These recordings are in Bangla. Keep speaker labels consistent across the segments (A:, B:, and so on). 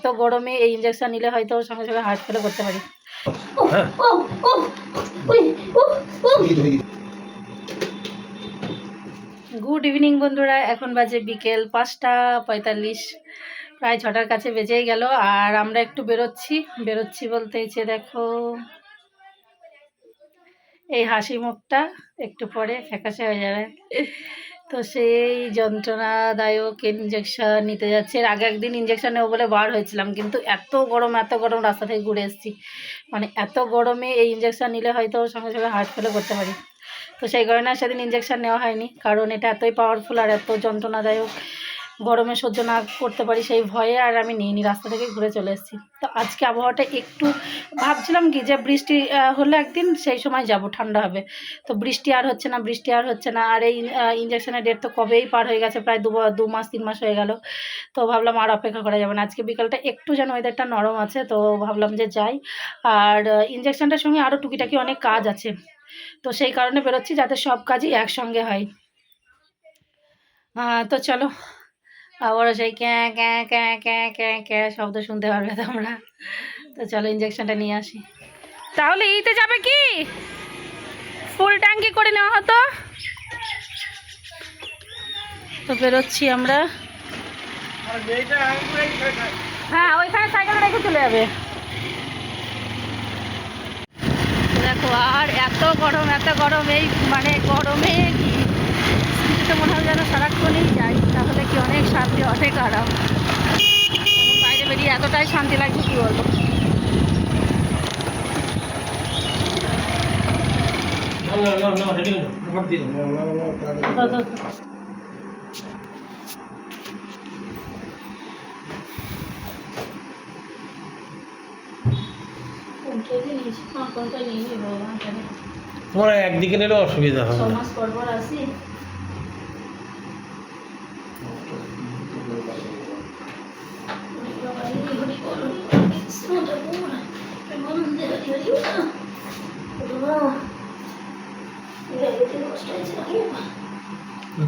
A: এত গরমে এই ইঞ্জেকশন নিলে হয়তো সঙ্গে সঙ্গে ফেলে করতে পারি।
B: হ্যাঁ।
A: গুড ইভিনিং বন্ধুরা এখন বাজে বিকেল পাঁচটা পঁয়তাল্লিশ। প্রায় ছটার কাছে বেজেই গেল আর আমরা একটু বেরোচ্ছি। বেরোচ্ছি বলতে দেখো এই হাসি মুখটা একটু পরে ফ্যাকাশে হয়ে যাবে। তো সেই যন্ত্রণাদায়ক ইঞ্জেকশন নিতে যাচ্ছে। এর আগে একদিন ইঞ্জেকশন নেব বলে বার হয়েছিলাম, কিন্তু এত গরম এত গরম রাস্তা থেকে ঘুরে এসেছি। মানে এত গরমে এই ইঞ্জেকশন নিলে হয়তো সঙ্গে সঙ্গে ফেলে করতে পারি। তো সেই কারণে সেদিন ইঞ্জেকশন নেওয়া হয়নি, কারণ এটা এতই পাওয়ারফুল আর এত যন্ত্রণাদায়ক। গরমে সহ্য না করতে পারি সেই ভয়ে আর আমি নিয়ে নিইনি, রাস্তা থেকে ঘুরে চলে এসেছি। তো আজকে আবহাওয়াটা একটু ভাবছিলাম কি যে বৃষ্টি হলে একদিন সেই সময় যাব, ঠান্ডা হবে। তো বৃষ্টি আর হচ্ছে না, বৃষ্টি আর হচ্ছে না, আর এই ইঞ্জেকশনের ডেট তো কবেই পার হয়ে গেছে, প্রায় দু দু মাস, তিন মাস হয়ে গেল। তো ভাবলাম আর অপেক্ষা করা যাবে না। আজকে বিকালটা একটু যেন ওয়েদারটা নরম আছে, তো ভাবলাম যে যাই। আর ইঞ্জেকশনটার সঙ্গে আরও টুকিটাকি অনেক কাজ আছে। তো সেই কারণে বেরোচ্ছি যাতে সব কাজই একসঙ্গে হয়। তো চলো আবারও সেই ক্যাঁ ক্যাঁ ক্যাঁ ক্যাঁ ক্যাঁ ক্যাঁ শব্দ শুনতে পারবে তোমরা। তো চলো ইঞ্জেকশনটা নিয়ে আসি। তাহলে ইতে যাবে কি? ফুল ট্যাঙ্কি করে নেওয়া হতো। তো বেরোচ্ছি আমরা। হ্যাঁ ওইখানে সাইকেল রেখে চলে যাবে। দেখো আর এত গরম এত গরম, এই মানে গরমে স্কুটিতে মনে হয় যেন সারাক্ষণই যাই তাহলে কি অনেক শান্তি অনেক আরাম। বাইরে বেরিয়ে এতটাই শান্তি লাগছে কি বলব? তো, তো, তো।
B: তোমার একদিকে নিলে অসুবিধা হবে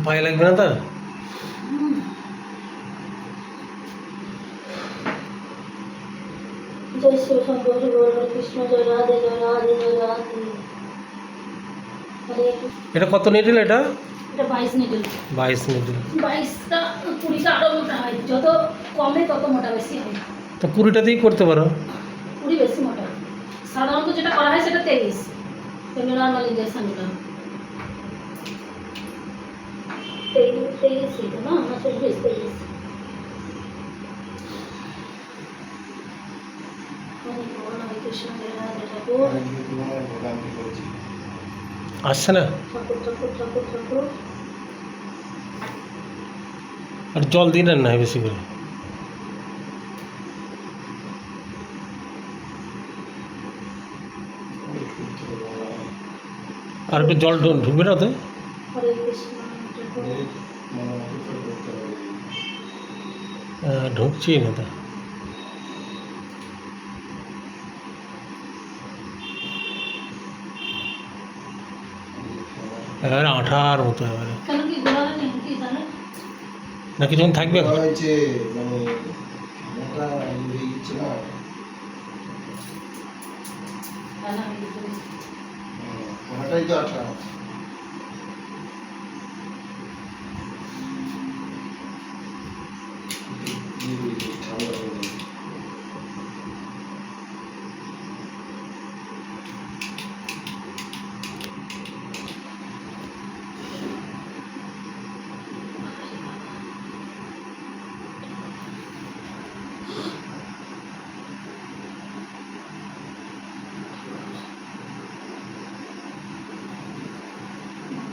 B: পায়ে লাগবে না তো
A: জয় শিব শঙ্কর গৌর কৃষ্ণ জয় রাধে জয় রাধে জয় রাধে।
B: এটা কত নিডিল এটা?
A: এটা বাইশ নিডল
B: বাইশ নিডিল
A: বাইশটা কুড়িটা আরও মোটা হয়। যত কমে তত মোটা বেশি হয়।
B: তো কুড়িটাতেই করতে পারো।
A: কুড়ি বেশি মোটা। সাধারণত যেটা করা হয় সেটা তেইশ। তেমনি নর্মাল ইঞ্জেকশনগুলো তেইশ তেইশ এটা না? না চব্বিশ তেইশ। হরে কৃষ্ণ, হরে কৃষ্ণ, জয় রাধে ঠাকুর
B: আসছে না?
A: ঠাকুর ঠাকুর ঠাকুর ঠাকুর।
B: আর জল দিন আর নাই বেশি করে? আর একটু জল ঢু- ঢুকবে না তো? ঢুকছি না তো। এবারে আঠার মতো এবারে। না কিছুক্ষণ থাকবে?
C: মানে ওটাই তো আঠা ঠান্ডা হয়ে গেছে।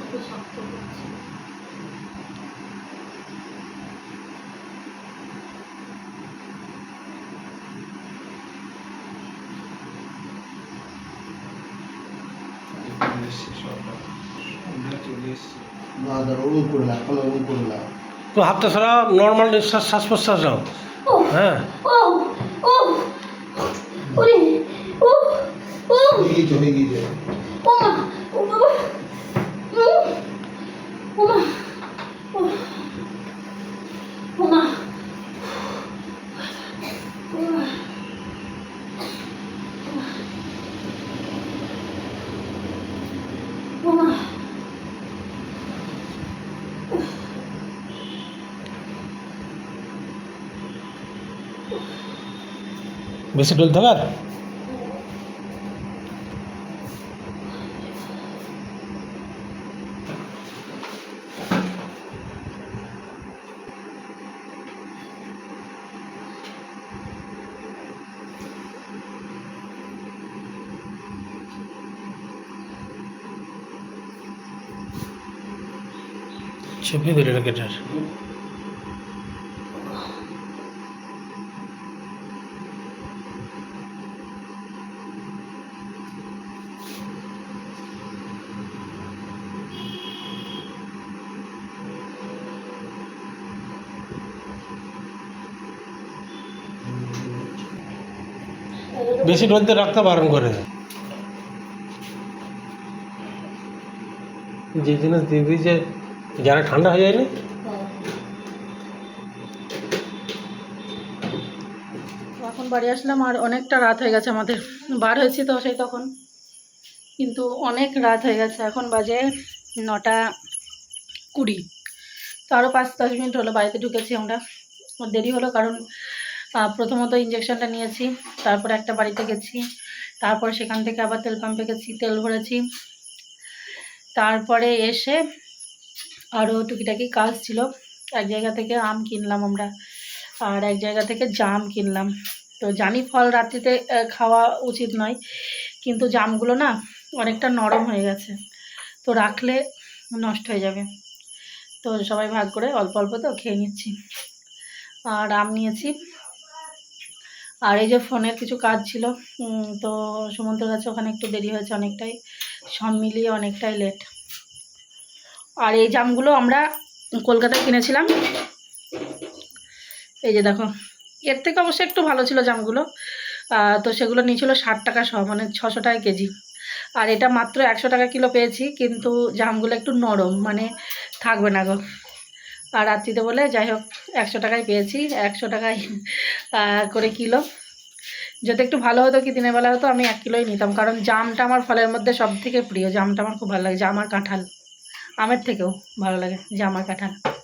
A: একটু শক্ত করছি।
C: চলে এসছে সবটা। সন্ধ্যা চলে এসছে। না দাঁড়া ওরকম করে না এখন ওরকম করে না
B: তো হাতটা ছাড়া নর্মাল নিঃশ্বাস শ্বাস প্রশ্বাস নাও
A: ও
B: হ্যাঁ।
A: ও ও ওরে
B: বেশি ডলতে হবে আর চেপে দিল কেটার বেশি ডলতে রাখতে বারণ করে। যে জিনিস দিবি যে যারা ঠান্ডা হয়ে
A: যায়নি? এখন বাড়ি আসলাম আর অনেকটা রাত হয়ে গেছে আমাদের। বার হয়েছি তো সেই তখন। কিন্তু অনেক রাত হয়ে গেছে, এখন বাজে নটা কুড়ি। তো আরও পাঁচ দশ মিনিট হলো বাড়িতে ঢুকেছি আমরা। দেরি হলো কারণ প্রথমত ইঞ্জেকশনটা নিয়েছি, তারপর একটা বাড়িতে গেছি, তারপর সেখান থেকে আবার তেল পাম্পে গেছি, তেল ভরেছি, তারপরে এসে আরও টুকিটাকি কাজ ছিল, এক জায়গা থেকে আম কিনলাম আমরা, আর এক জায়গা থেকে জাম কিনলাম, তো জানি ফল রাত্রিতে খাওয়া উচিত নয়, কিন্তু জামগুলো না অনেকটা নরম হয়ে গেছে, তো রাখলে নষ্ট হয়ে যাবে, তো সবাই ভাগ করে অল্প অল্প তো খেয়ে নিচ্ছি, আর আম নিয়েছি আর এই যে ফোনের কিছু কাজ ছিল তো সুমন্তর কাছে ওখানে একটু দেরি হয়েছে অনেকটাই। সব মিলিয়ে অনেকটাই লেট আর এই জামগুলো আমরা কলকাতায় কিনেছিলাম। এই যে দেখো, এর থেকে অবশ্যই একটু ভালো ছিল জামগুলো। তো সেগুলো নিয়েছিল ষাট টাকা সহ মানে ছশো টাকা কেজি। আর এটা মাত্র একশো টাকা কিলো পেয়েছি, কিন্তু জামগুলো একটু নরম মানে থাকবে না গো। আর রাত্রিতে বলে যাই হোক একশো টাকায় পেয়েছি, একশো টাকায় করে কিলো। যদি একটু ভালো হতো কি দিনের বেলা হতো, আমি এক কিলোই নিতাম। কারণ জামটা আমার ফলের মধ্যে সব থেকে প্রিয়। জামটা আমার খুব ভালো লাগে জাম আর কাঁঠাল। আমের থেকেও ভালো লাগে, জামার কাঁঠাল।